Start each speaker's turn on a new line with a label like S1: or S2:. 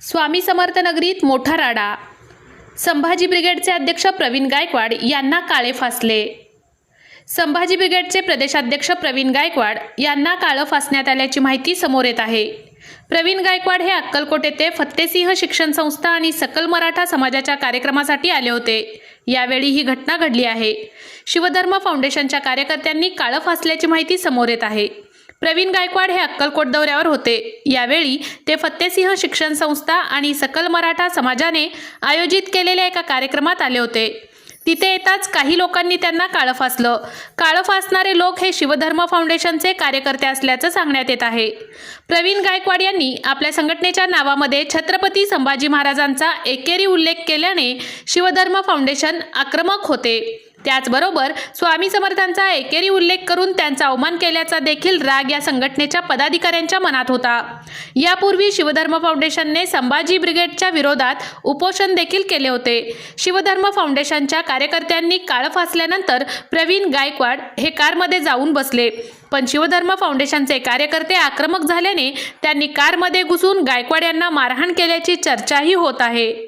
S1: स्वामी समर्थ नगरीत मोठा राडा. संभाजी ब्रिगेडचे अध्यक्ष प्रवीण गायकवाड यांना काळे फासले. संभाजी ब्रिगेडचे प्रदेशाध्यक्ष प्रवीण गायकवाड यांना काळं फासण्यात आल्याची माहिती समोर येत आहे. प्रवीण गायकवाड हे अक्कलकोट येथे फत्तेसिंह शिक्षण संस्था आणि सकल मराठा समाजाच्या कार्यक्रमासाठी आले होते. यावेळी ही घटना घडली आहे. शिवधर्म फाउंडेशनच्या कार्यकर्त्यांनी काळं फासल्याची माहिती समोर येत आहे. प्रवीण गायकवाड हे अक्कलकोट दौऱ्यावर होते. यावेळी ते फत्तेसिंह शिक्षण संस्था आणि सकल मराठा समाजाने आयोजित केलेल्या एका कार्यक्रमात आले होते. तिथे येताच काही लोकांनी त्यांना काळं फासलं. काळं फासणारे लोक हे शिवधर्म फाउंडेशनचे कार्यकर्ते असल्याचं सांगण्यात येत आहे. प्रवीण गायकवाड यांनी आपल्या संघटनेच्या नावामध्ये छत्रपती संभाजी महाराजांचा एकेरी उल्लेख केल्याने शिवधर्म फाउंडेशन आक्रमक होते. त्याचबरोबर स्वामी समर्थांचा एकेरी उल्लेख करून त्यांचा अवमान केल्याचा देखील राग या संघटनेच्या पदाधिकाऱ्यांच्या मनात होता. यापूर्वी शिवधर्म फाउंडेशनने संभाजी ब्रिगेडच्या विरोधात उपोषण देखील केले होते. शिवधर्म फाउंडेशनच्या कार्यकर्त्यांनी काळ फासल्यानंतर प्रवीण गायकवाड हे कारमध्ये जाऊन बसले. पण शिवधर्म फाउंडेशनचे कार्यकर्ते आक्रमक झाल्याने त्यांनी कारमध्ये घुसून गायकवाड यांना मारहाण केल्याची चर्चाही होत आहे.